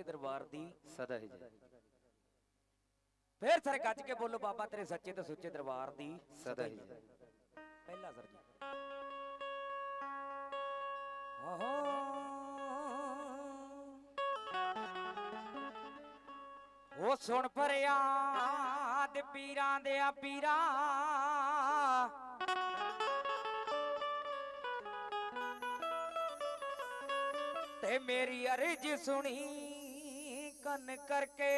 ਸੱਚੇ ਦਰਬਾਰ ਦੀ ਸਦਾ ਹੀ ਜੈ। ਫੇਰ ਸਾਰੇ ਗੱਜ ਕੇ ਬੋਲੋ ਬਾਬਾ ਤੇਰੇ ਸੱਚੇ ਤੇ ਸੁੱਚੇ ਦਰਬਾਰ ਦੀ ਸਦਾ ਹੀ ਜੈ। ਪਹਿਲਾ ਸਰ ਜੀ। ਉਹ ਸੁਣ ਫਰਿਆਦ ਪੀਰਾਂ ਦੇ ਆ ਪੀਰਾਂ। ਤੇ ਮੇਰੀ ਅਰਜ਼ ਸੁਣੀ। ਕੰਨ ਕਰਕੇ।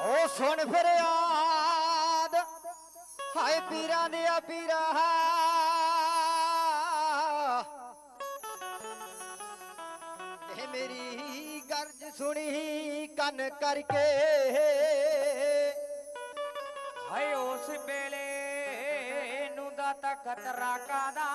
ਓ ਸੁਣ ਫਰਿਆਦ ਹਾਏ ਪੀਰਾਂ ਦੇ ਆ ਪੀਰਾ। ਇਹ ਮੇਰੀ ਗਰਜ ਸੁਣੀ ਕੰਨ ਕਰਕੇ। ਹਾਏ ਉਸ ਵੇਲੇ ਨੂੰ ਦਾ ਤਖਤ ਰਾਕਾਦਾ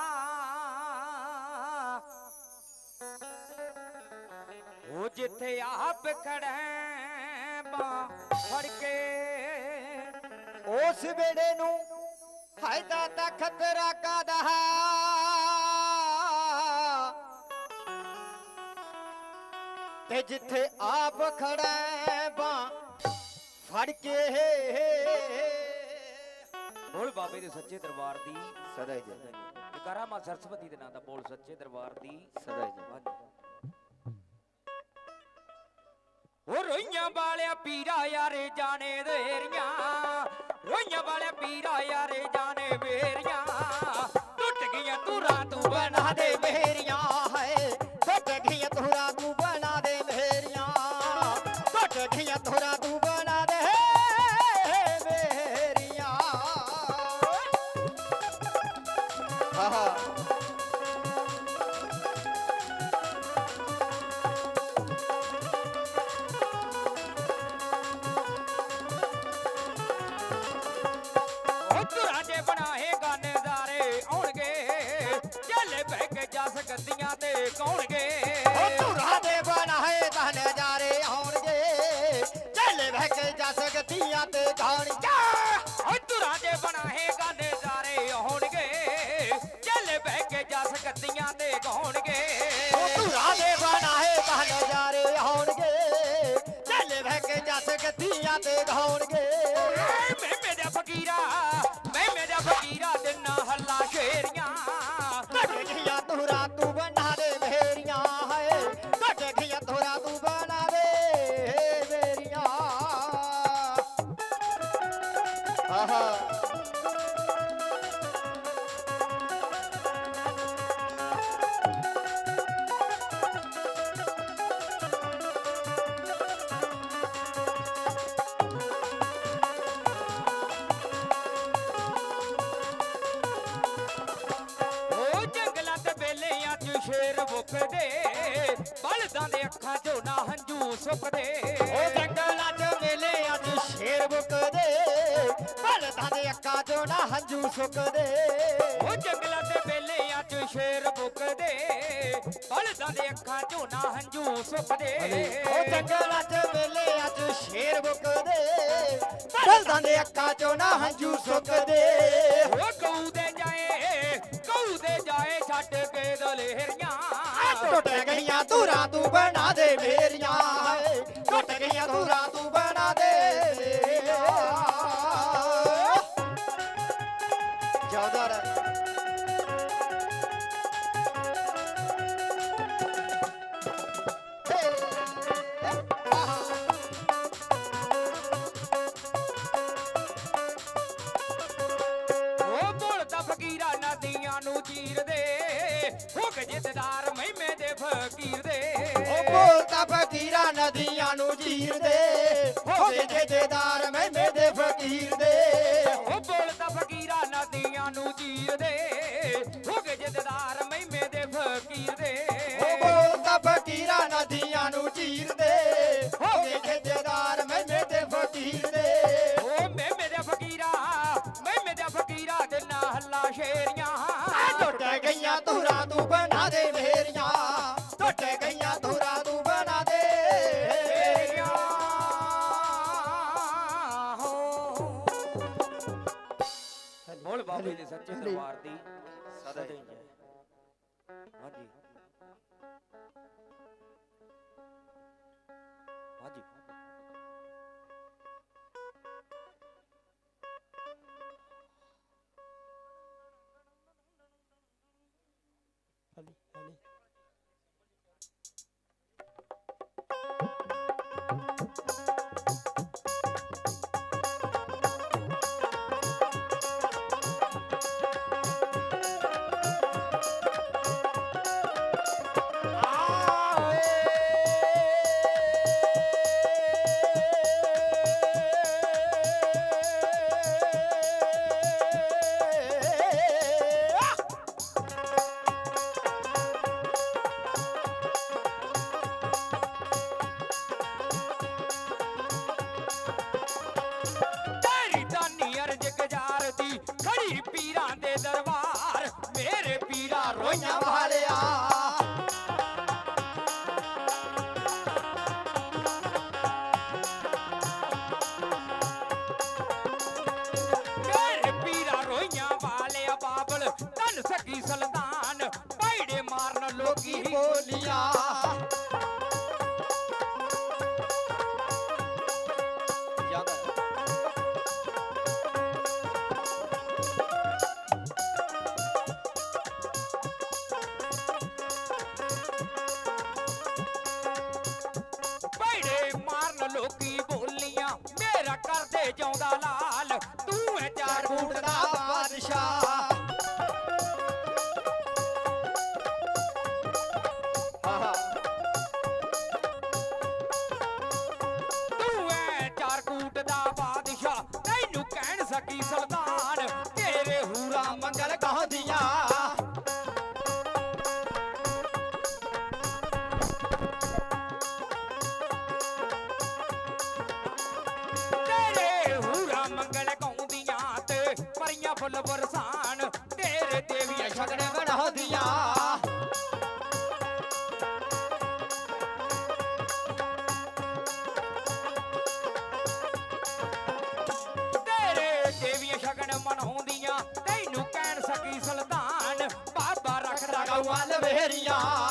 ਜਿੱਥੇ ਆਪ ਖੜਾ ਬਾ ਫੜ ਕੇ ਉਸ ਵੇੜੇ ਨੂੰ ਹਾਏ ਦਾ ਤਖਤ ਰਾਕਾਦਾ ਤੇ ਜਿੱਥੇ ਆਪ ਖੜਾ ਬਾ ਫੜ ਕੇ ਬੋਲ ਬਾਬੇ ਦੇ ਸੱਚੇ ਦਰਬਾਰ ਦੀ ਸਦਾ ਹੀ ਜੈ। ਜਕਾਰਾ ਮਾ ਸਰਸਵਤੀ ਦੇ ਨਾਂ ਦਾ ਬੋਲ ਸੱਚੇ ਦਰਬਾਰ ਦੀ ਸਦਾ ਹੀ ਜੈ ਉਹ ਰੋਈਆਂ ਵਾਲਿਆ ਪੀਰਾ ਯਾਰੇ ਜਾਣੇ ਦੇਰੀਆਂ ਰੋਈਆਂ ਵਾਲਿਆ ਪੀਰਾ ਯਾਰੇ ਜਾਣੇ ਵੇ। ਕੇ ਗੱਦੀਆਂ ਤੇ ਗਾਉਣਗੇ। ਉਹ ਧੁਰਾ ਦੇ ਬਣਾਏ ਤਾਂ ਨਜ਼ਾਰੇ ਆਉਣਗੇ ਚੱਲ ਬਹਿ ਕੇ ਜੱਸ ਗੱਦੀਆਂ ਤੇ ਗਾਉਣਗੇ। ਹੰਝੂ ਸੁੱਕਦੇ ਜੰਗਲਾਂ 'ਚ ਮੇਲੇ ਅੱਜ ਸ਼ੇਰ ਬੁਕਦੇ ਦੇ ਅੱਖਾਂ 'ਚੋਂ ਨਾ ਹੰਝੂ ਸੁੱਕਦੇ। ਓ ਜੰਗਲਾਂ ਤੇ ਬੇਲਿਆਂ 'ਚ ਸ਼ੇਰ ਮੁੱਕਦੇ। ਬਲਦਾਂ ਦੇ ਅੱਖਾਂ 'ਚੋਂ ਨਾ ਹੰਝੂ ਸੁੱਕਦੇ। ਜੰਗਲਾਂ 'ਚ ਮੇਲੇ ਅੱਜ ਸ਼ੇਰ ਬੁਕਦੇ ਬਲਦਾਂ ਦੇ ਅੱਖਾਂ 'ਚੋਂ ਨਾ ਹੰਝੂ ਸੁੱਕਦੇ। ਓ ਗਊ ਦੇ ਜਾਏ ਗਊ ਦੇ ਜਾਏ ਛੱਡ ਕੇ ਦਲੇਰੀਆਂ। ਟੁੱਟ ਗਈਆਂ ਧੂਰਾ ਤੂੰ ਬਣਾ ਦੇ ਮੇਰੀਆਂ। ਹਾਏ ਟੁੱਟ ਗਈਆਂ ਧੂਰਾ ਤੂੰ ਬਣਾ ਦੇ ਜ਼ਿਆਦਾ ਓ ਬੋਲਦਾ ਫਕੀਰਾ ਨਦੀਆਂ ਨੂੰ ਚੀਰਦੇ ਹੋ ਜਿੱਤਦਾਰ ਫਕੀਰਾ ਨਦੀਆਂ ਨੂੰ ਚੀਰਦੇ ਹੋਵੇ ਜੇਦਾਰ ਮਹਿਮੇ ਦੇ ਫਕੀਰ ਦੇ ਓ ਬੋਲਦਾ ਫਕੀਰਾ ਨਦੀਆਂ ਨੂੰ ਚੀਰਦੇ ਹੋ ਕੇ ਜਿੱਤਦਾਰ ਮਹਿਮੇ ਦੇ ਫਕੀਰ ਦੇ ਉਹ ਬੋਲਦਾ ਫਕੀਰਾ ਨਦੀਆਂ ਨੂੰ ਚੀਰਦੇ ਹੋਵੇ ਜੇਦਾਰ ਮਹਿਮੇ ਦੇ ਫਕੀਰ ਦੇ ਓ ਮਹਿਮੇ ਦੇ ਫਕੀਰਾ ਮਹਿਮੇ ਦੇ ਫਕੀਰਾ ਦੇ ਨਾ ਹੱਲਾ ਸ਼ੇਰੀਆਂ। ਟੁੱਟ ਗਈਆਂ ਧੁਰਾ ਤੂੰ ਬਣਾ ਦੇ ਮੇਰੀਆਂ। ਸੱਚੇ ਦਰਬਾਰ ਦੀ ਸਦਾ ਹੀ। ਜੈ ਹਾਂਜੀ। ਹਾਂਜੀ ਹਲੀ ਹਲੀ Hoy 叫的啦 야.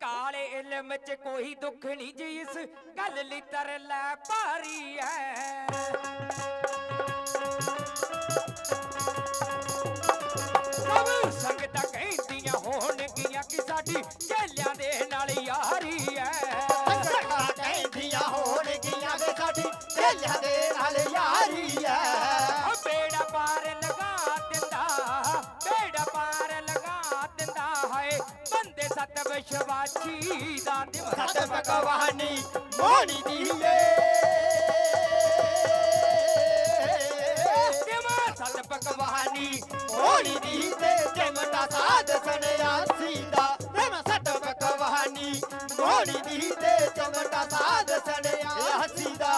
ਕਾਲੇ ਇਲਮ ਚ ਕੋਈ ਦੁੱਖ ਨਹੀਂ ਜੀ, ਇਸ ਗੱਲ ਲਈ ਤਰ ਲੈ ਭਾਰੀ ਐ। ਸਭ ਸੰਗਤਾਂ ਕਹਿੰਦੀਆਂ ਹੋਣਗੀਆਂ ਕਿ ਸਾਡੀ ਚੇਲਿਆਂ ਦੇ ਨਾਲ ਯਾਰ ਸ਼ਵਾਚੀ ਦਾ ਦਿਵਸ ਸਤ ਭਗਵਾਨੀ ਮੋਣੀ ਦੀ ਏ ਦਿਵਸ ਸਤ ਸਾਧ ਸੰਿਆਸੀ ਦਾ ਦਿਵਸ ਸਤ ਭਗਵਾਨੀ ਦੀ ਤੇ ਚਮਟਾ ਸਾਧ ਸੰਿਆਸੀ ਦਾ।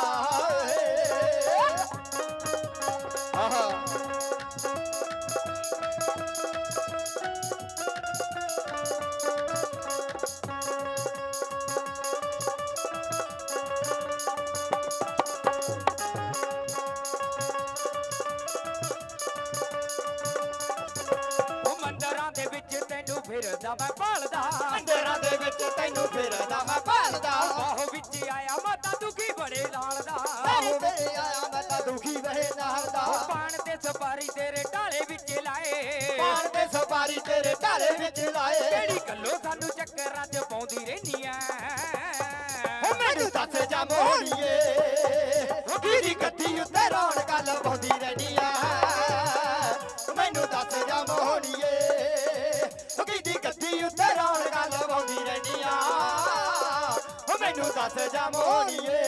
ਸਵਾਰੀ ਤੇਰੇ ਢਾਲੇ ਵਿੱਚ ਲਾਏ। ਕਿਹੜੀ ਗੱਲੋਂ ਸਾਨੂੰ ਚੱਕਰਾਂ 'ਚ ਪਾਉਂਦੀ ਰਹਿਨੀ ਐ? ਓ ਮੈਨੂੰ ਦੱਸ ਜਾ ਮੋਹਣੀਏ ਓ ਕਿਹਦੀ ਗੱਦੀ ਉੱਤੇ ਲਵਾਉਂਦੀ ਰਹਿੰਦੀ ਆ ਮੈਨੂੰ ਦੱਸ ਜਾ ਮੋਹਣੀਏ ਕਿਹਦੀ ਗੱਦੀ ਉੱਤੇ ਰੌਣਕਾਂ ਲਵਾਉਂਦੀ ਰਹਿੰਦੀ ਆ ਓ ਮੈਨੂੰ ਦੱਸ ਜਾ ਮੋਹਣੀਏ।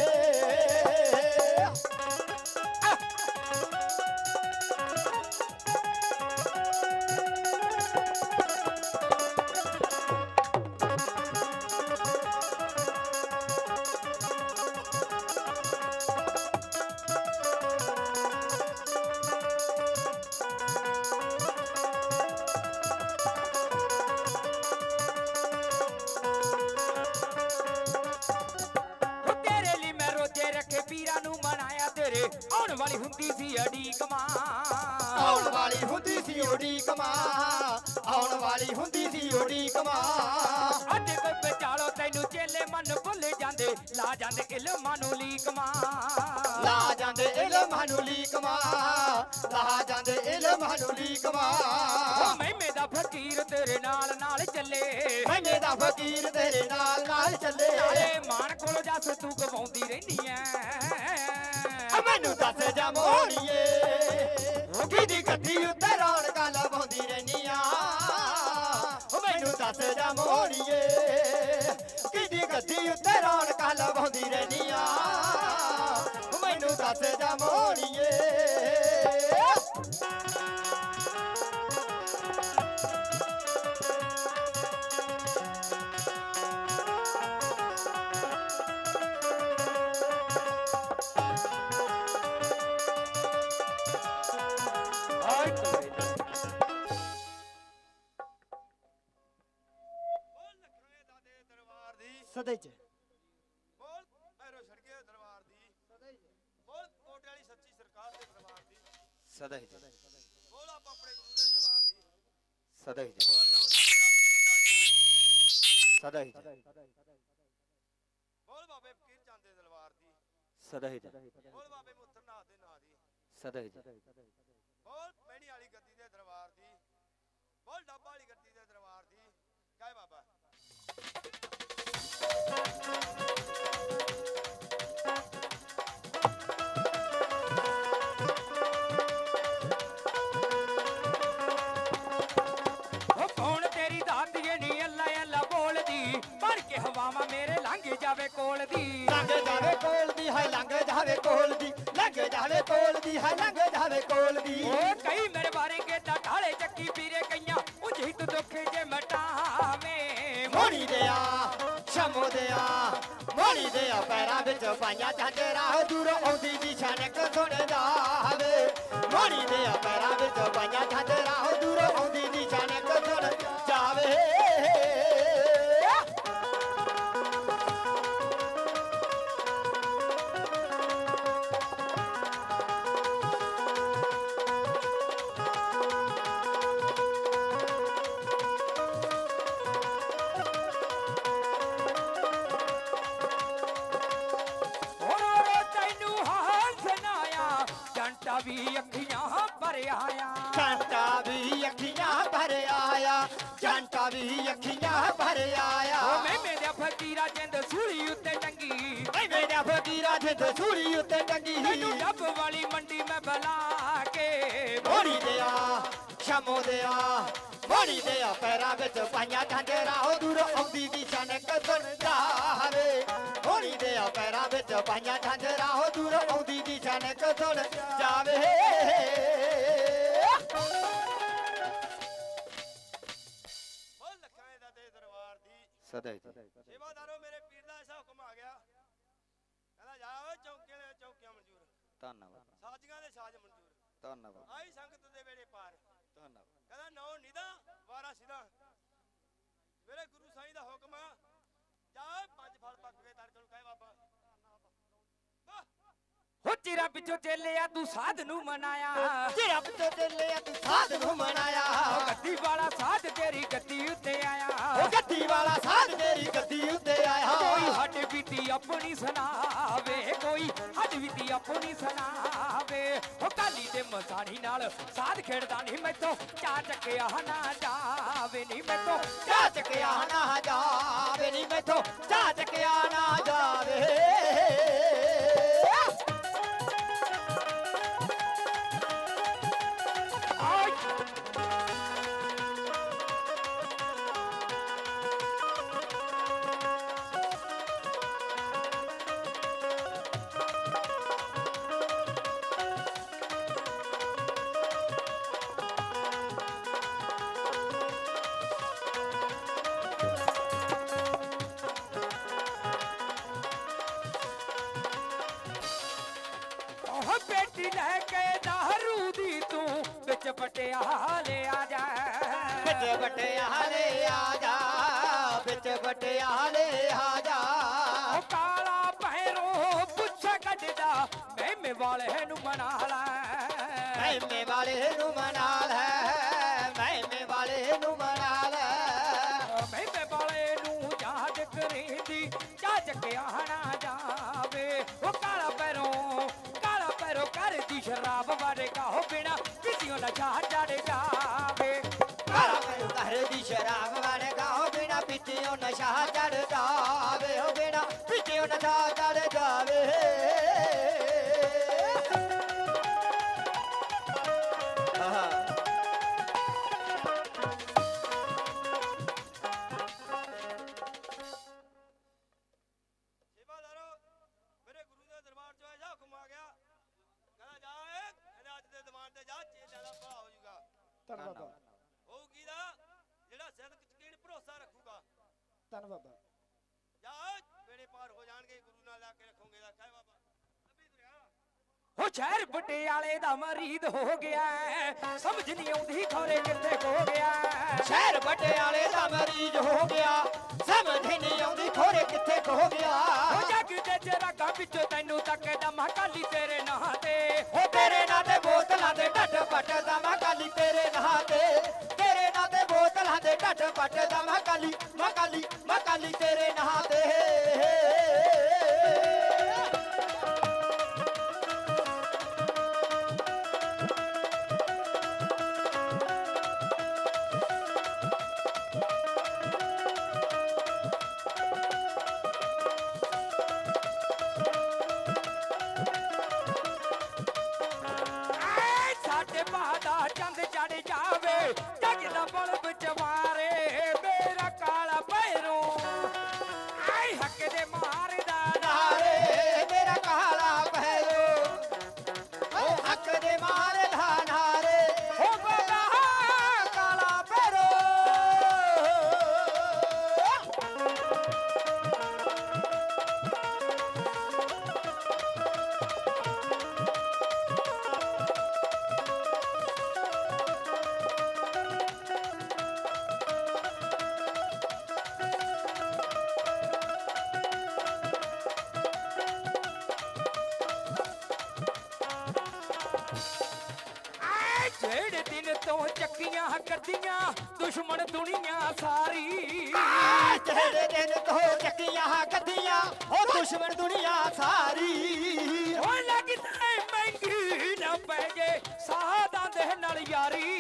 ਵਾਲੀ ਹੁੰਦੀ ਸੀ ਅਡੀਕ ਮਾਂ ਆਉਣ ਵਾਲੀ ਹੁੰਦੀ ਸੀ ਓਡੀ ਕਮਾ। ਆਉਣ ਵਾਲੀ ਹੁੰਦੀ ਸੀ ਓਡੀ ਕਮਾ। ਅੱਜ ਕੋਈ ਵਿਚਾਲੋ ਤੈਨੂੰ ਚੇਲੇ ਮਨ ਭੁੱਲ ਜਾਂਦੇ। ਲਾ ਜਾਂਦੇ ਇਲਮਾਂ ਨੂੰ ਲੀਕ ਮਾਂ। ਲਾ ਜਾਂਦੇ ਇਲਮਾਂ ਨੂੰ ਲੀਕਮਾ ਲਾ ਜਾਂਦੇ ਇਲਮਾਂ ਨੂੰ ਉਹ ਮਹਿਮੇ ਦਾ ਫਕੀਰ ਤੇਰੇ ਨਾਲ ਨਾਲ ਚੱਲੇ। ਮੈਨੇ ਦਾ ਫਕੀਰ ਤੇਰੇ ਨਾਲ ਨਾਲ ਚੱਲੇ। ਨਾਲੇ ਮਾਨ ਕੋਲ ਜੱਸ ਤੂੰ ਗਵਾਉਂਦੀ ਰਹਿਨੀ ਐ। ਮੈਨੂੰ ਦੱਸ ਜਾ ਮੋਹਣੀਏ ਕਿਹਦੀ ਗੱਦੀ ਉੱਤੇ ਰੌਣਕਾਂ ਲਵਾਉਂਦੀ ਰਹਿਨੀ ਆ? ਮੈਨੂੰ ਦੱਸ ਜਾ ਮੋਹਣੀਏ ਕਿਹਦੀ ਗੱਦੀ ਉੱਤੇ ਰੌਣਕਾਂ ਲਵਾਉਂਦੀ ਰਹਿਨੀ ਆ? ਮੈਨੂੰ ਦੱਸ ਜਾ ਮੋਹਣੀਏ ਸਦਾ ਹੀ ਬੋਲ ਬਾਬੇ ਮੁੱਤਰ ਨਾਥ ਦੇ ਨਾਂ ਦੀ। ਸਦਾ ਹੀ ਬੋਲ ਮੈਣੀ ਵਾਲੀ ਗੱਦੀ ਦੇ ਦਰਬਾਰ ਦੀ। ਬੋਲ ਡੱਬਾ ਵਾਲੀ ਗੱਦੀ ਦੇ ਦਰਬਾਰ ਦੀ। ਜੈ ਬਾਬਾ। ਉਹ ਕੌਣ ਤੇਰੀ ਦਾਤੀਏ ਨੀ ਅੱਲਾ ਅੱਲਾ ਬੋਲਦੀ? ਬਣ ਕੇ ਹਵਾਵਾਂ ਮੇਰੇ ਲੰਘ ਜਾਵੇ ਕੋਲ ਦੀ। ਲੰਘ ਜਾਵੇ ਕੋਲ ਦੀ ਹੈ ਲੰਘ ਜਾਵੇ ਕੋਲ ਦੀ ਲੰਘ ਜਾਵੇ ਕੋਲ ਦੀ ਹੈ ਲੰਘ ਜਾਵੇ ਕੋਲ ਦੀ। ਉਹ ਕਈ ਮੇਰੇ ਬਾਰੇ ਕੇ ਤਾਂ ਢਾਲੇ ਚੱਕੀ ਪੀਰੇ ਕਈਆਂ ਉਝੀ ਤੂੰ ਦੁੱਖ ਜੇ ਮਟਾਵੇਂ। ਮੋਣੀ ਦੇ ਆ ਸ਼ਮੋ ਦੇ ਆ ਮੋਣੀ ਦੇ ਆ ਪੈਰਾਂ ਵਿੱਚ ਪਾਈਆਂ ਜਾਂਦੇ ਰਾਹ ਦੂਰੋਂ ਆਉਂਦੀ ਦੀ ਛਣਕ ਸੁਣਦਾ ਹਵੇ। ਮੋਣੀ ਦੇ ਆ ਪੈਰਾਂ ਵਿੱਚ ਪਾਈਆਂ ਜਾਂਦੇ ਰਾਹ ਦੂਰੋਂ ਆਉਂਦੀ ਫਕੀਰਾ ਜਿੱਦ ਸੂਰੀ ਉੱਤੇ ਟੰਗੀ ਤੈਨੂੰ ਡੱਬ ਵਾਲੀ ਮੰਡੀ ਮੈਂ ਬੁਲਾ ਕੇ ਮੋਣੀ ਦੇ ਆ ਸ਼ਮੋ ਦੇ ਆ ਮੋਣੀ ਦੇ ਆ ਪੈਰਾਂ ਵਿੱਚ ਪਾਈਆਂ ਜਾਂਦੇ ਰਾਹੋ ਦੂਰ ਆਉਂਦੀ ਦੀ ਛਣਕ ਸੁਣਦਾ ਹਵੇ ਮੋਣੀ ਦੇ ਆ ਪੈਰਾਂ ਵਿੱਚ ਪਾਈਆਂ ਜਾਂਦੇ ਰਾਹੋ ਦੂਰ ਆਉਂਦੀ ਦੀ ਛਣਕ ਸੁਣ ਜਾਵੇ ਬੋਲ ਲਖਵੇਂ ਦਾਦੇ ਦਰਬਾਰ ਦੀ ਸਦਾ ਹੀ ਸੇਵਾਦਾਰੋ ਮੇਰੇ ਪੀਰ ਦਾ ਐਸਾ ਹੁਕਮ ਆ ਗਿਆ ਕਹਿੰਦਾ ਜਾ ਓਏ ਚੌਂਕੀਆਂ ਦੇ ਚੌਂਕੀਆਂ ਮਨਜ਼ੂਰ ਧੰਨਵਾਦ। ਸਾਜ਼ੀਆਂ ਦੇ ਸਾਜ਼ ਮਨਜ਼ੂਰ। ਧੰਨਵਾਦ। ਆਈ ਸੰਗਤ ਦੇ ਵੇੜੇ ਪਾਰ। ਧੰਨਵਾਦ। ਕਹਿੰਦਾ ਨੌ ਨਿਦਾ ਵਾਰਾ ਸਿਦਾ। ਮੇਰੇ ਗੁਰੂ ਸਾਈਂ ਦਾ ਹੁਕਮ ਆ ਜਾ ਓਏ ਪੰਜ ਫਲ ਪੱਕ ਗਏ ਤੜ ਨੂੰ ਕਹੇ ਬਾਬਾ ਵਾਹ ਹੋ ਚਿਰਾਂ ਪਿੱਛੋਂ ਚੱਲਿਆ ਤੂੰ ਸਾਧ ਨੂੰ ਮਨਾਇਆ। ਜਿਹੜਾ ਪਿੱਛੇ ਚੱਲਿਆ ਤੂੰ ਸਾਧ ਨੂੰ ਮਨਾਇਆ। ਗੱਦੀ ਵਾਲਾ ਸਾਧ ਤੇਰੀ ਗੱਦੀ ਉੱਤੇ ਆਇਆ। ਉਹ ਗੱਦੀ ਵਾਲਾ ਸਾਧ ਤੇਰੀ ਗੱਦੀ ਉੱਤੇ ਕੋਈ ਆਇਆ ਹੱਡ ਬੀਤੀ ਆਪਣੀ ਸੁਣਾਵੇ ਕੋਈ ਹੱਡ ਬੀਤੀ ਆਪਣੀ ਸੁਣਾਵੇ। ਉਹ ਕਾਲੀ ਦੇ ਮਸਾਣੀ ਨਾਲ ਸਾਧ ਖੇਡਦਾ ਨਹੀਂ ਮੈਥੋਂ ਚਾ ਚੱਕਿਆ ਨਾ ਜਾਵੇ ਨਹੀਂ ਮੈਥੋਂ ਚਾ ਚੱਕਿਆ ਨਾ ਜਾਵੇ ਨੀ ਮੈਥੋਂ ਚਾ ਚੱਕਿਆ ਨਾ ਜਾਵੇ। ਆ ਜਾ ਵਿੱਚ ਵਟਿਆਲੇ ਆ ਜਾ। ਉਹ ਕਾਲਾ ਪੈਰੋਂ ਪੁੱਛ ਕੱਢਦਾ ਮਹਿਮੇ ਵਾਲੇ ਨੂੰ ਮਨਾ ਲੈ। ਮਹਿਮੇ ਵਾਲੇ ਨੂੰ ਮਨਾ ਲੈ। ਕਹਿੰਦਾ ਅੱਜ ਦੇ ਦੀਵਾਨ ਤੇ ਜਾ ਚੇਲਿਆਂ ਦਾ ਭਲਾ ਹੋ ਜਾਊਗਾ ਧੰਨ ਬਾਬਾ ਉਹ ਕੀਦਾ ਜਿਹੜਾ ਸਿੱਧਕ ਯਕੀਨ ਭਰੋਸਾ ਰੱਖੂਗਾ। ਧੰਨ ਬਾਬਾ ਜਾ ਵੇੜੇ ਪਾਰ ਹੋ ਜਾਣਗੇ ਗੁਰੂ ਨਾਲ ਲਾ ਕੇ ਰੱਖੋਗੇ ਦਾ ਕਹਿ ਉਹ ਸ਼ਹਿਰ ਪਟਿਆਲੇ ਦਾ ਮਰੀਦ ਹੋ ਗਿਆ ਸਮਝ ਨਹੀਂ ਆਉਂਦੀ ਖੋਰੇ ਕਿੱਥੇ ਖੋ ਗਿਆ ਸ਼ਹਿਰ ਪਟਿਆਲੇ ਦਾ ਮਰੀਜ਼ ਹੋ ਗਿਆ, ਸਮਝ ਨਹੀਂ ਆਉਂਦੀ ਖੋਰੇ ਕਿੱਥੇ ਖੋ ਗਿਆ। ਉਹ ਜੱਗ ਦੇ ਚਰਾਗਾ ਵਿੱਚੋਂ ਤੈਨੂੰ ਤੱਕਦਾ ਮੈਂ ਕਾਲੀ ਤੇਰੇ ਨਾਂ ਤੇ। ਉਹ ਤੇਰੇ ਨਾਂ ਤੇ ਬੋਤਲਾਂ ਦੇ ਢੱਡ ਪੱਟਦਾ ਮੈਂ ਕਾਲੀ ਤੇਰੇ ਨਾਂ ਤੇ। ਤੇਰੇ ਨਾਂ ਤੇ ਬੋਤਲਾਂ ਦੇ ਢੱਡ ਪੱਟਦਾ ਮੈਂ ਕਾਲੀ ਮੈਂ ਕਾਲੀ ਮੈਂ ਕਾਲੀ ਤੇਰੇ ਨਾਂ ਤੇ। ਚੱਕੀਆਂ ਕਰਦੀਆਂ ਦੁਸ਼ਮਣ ਦੁਨੀਆ ਸਾਰੀ। ਜਿਹੜੇ ਦਿਨ ਤੋਂ ਚੱਕੀਆਂ ਗੱਦੀਆਂ ਉਹ ਦੁਸ਼ਮਣ ਦੁਨੀਆ ਸਾਰੀ। ਉਹ ਲੱਗਦਾ ਮਹਿੰਗੀ ਨਾ ਪੈ ਜੇ ਸਾਧਾਂ ਦੇ ਨਾਲ ਯਾਰੀ।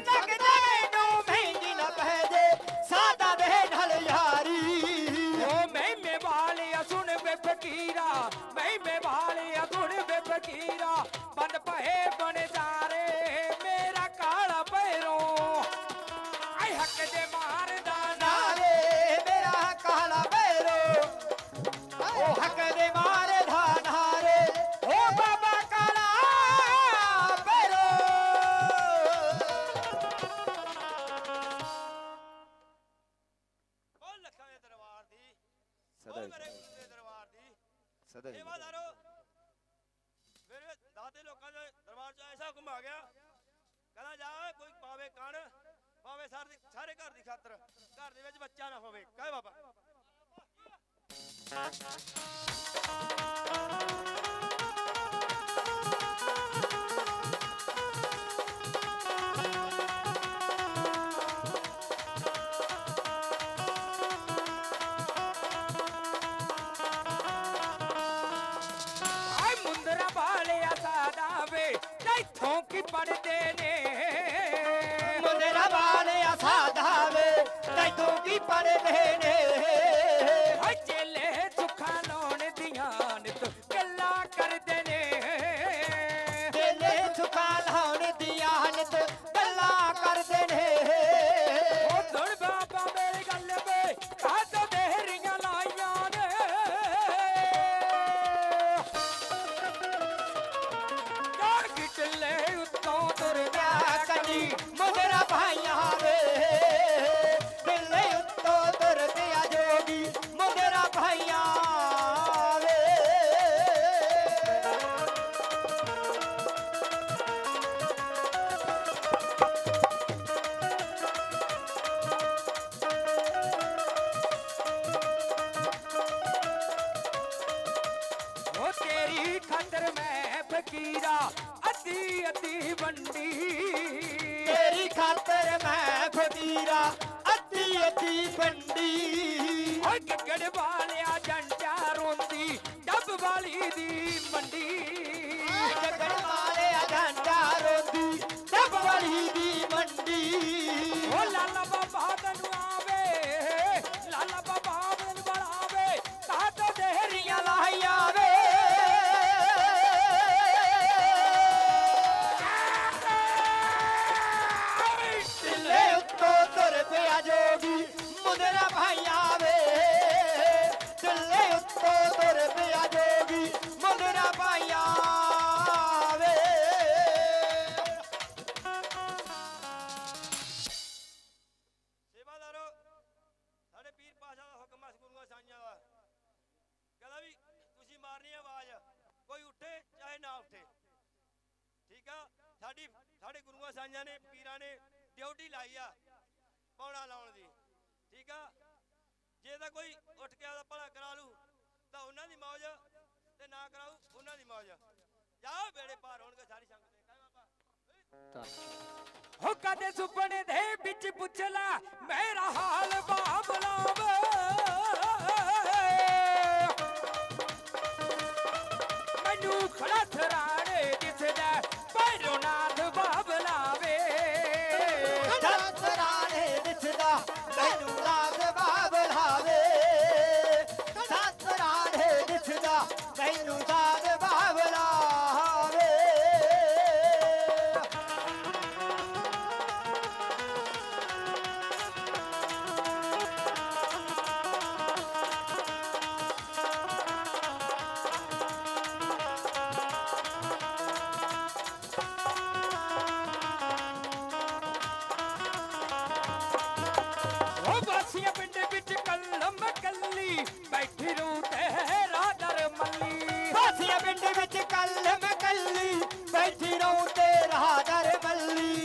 ਲੱਗਦਾ ਮੈਨੂੰ ਮਹਿੰਗੀ ਨਾ ਪੈ ਜੇ ਸਾਦਾ ਦੇ ਨਾਲ ਯਾਰੀ। ਉਹ ਮਹਿਮੇ ਵਾਲਿਆ ਸੁਣ ਵੇ ਫਕੀਰਾ। ਮਹਿਮੇ ਵਾਲਿਆ ਸੁਣ ਵੇ ਫਕੀਰਾ। ਬੰਦ ਪਏ ਬਣ ਲੋਕੀ ਪੜਦੇ ਨੇ। ਮੁੰਦਰਾ ਵਾਲਿਆ ਸਾਧਾਵੇ ਤੈਨੂੰ ਕੀ ਪੜਦੇ ਨੇ? ਕਿੱਕੜ ਵਾਲਿਆ ਜੰਟਾ ਰੋਂਦੀ ਡੱਬ ਵਾਲੀ ਦੀ ਬੈਠੀ ਰਹੂ ਤੇ ਰਹਾਦਰ ਬੱਲੀ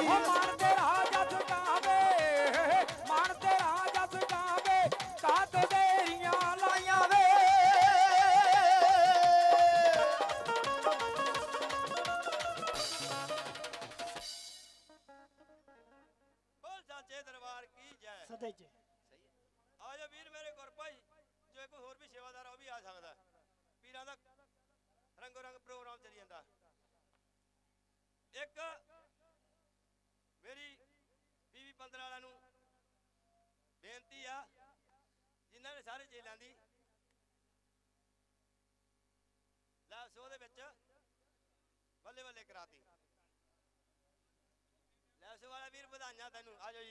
ਤੈਨੂੰ ਆ ਜਾ।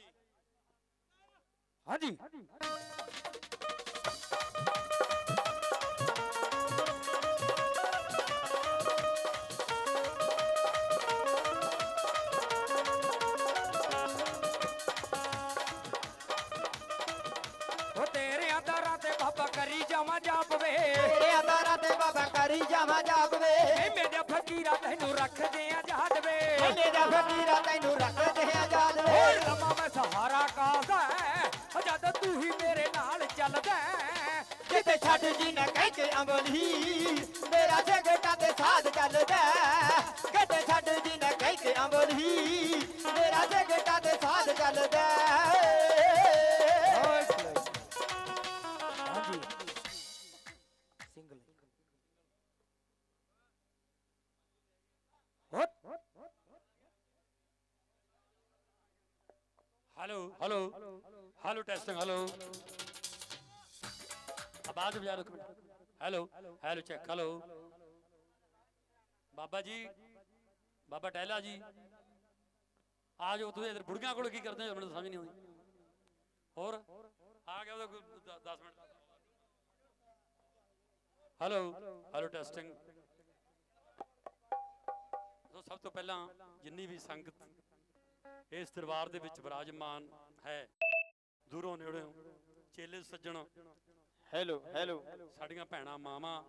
ਜੀ ਹਾਂਜੀ। ਜੱਟ ਜੀ ਨਾ ਕਹਿ ਕੇ ਅਮਲੀ ਮੇਰਾ ਜਗਟਾ ਤੇ ਸਾਧ ਚੱਲਦਾ ਗੱਟ ਛੱਡ ਜੀ ਨਾ ਕਹਿ ਕੇ ਅਮਲੀ ਮੇਰਾ ਜਗਟਾ ਤੇ ਸਾਧ ਚੱਲਦਾ hello hello hello testing hello ਬਾਅਦ ਬਜਾ ਰੁਕ hello hello check hello Baba ji, ਬਾਬਾ ਟਹਿਲਾ ਜੀ। ਆ ਜਾਓ ਤੁਸੀਂ ਇਧਰ, ਬੁੜੀਆਂ ਕੋਲ ਕੀ ਕਰਦੇ ਹੋ? ਮੈਨੂੰ ਸਮਝ ਨਹੀਂ ਆਉਂਦੀ। ਹੋਰ? ਆ ਗਿਆ ਉਹਦਾ 10 minute. Hello hello testing so ਸਭ ਤੋਂ ਪਹਿਲਾਂ ਜਿੰਨੀ ਵੀ ਸੰਗਤ ਇਸ ਦਰਬਾਰ ਦੇ ਵਿੱਚ ਵਿਰਾਜਮਾਨ ਹੈ, ਦੂਰੋਂ ਨੇੜਿਓਂ ਚੇਲੇ ਸੱਜਣ ਹੈਲੋ ਹੈਲੋ ਸਾਡੀਆਂ ਭੈਣਾਂ ਮਾਵਾਂ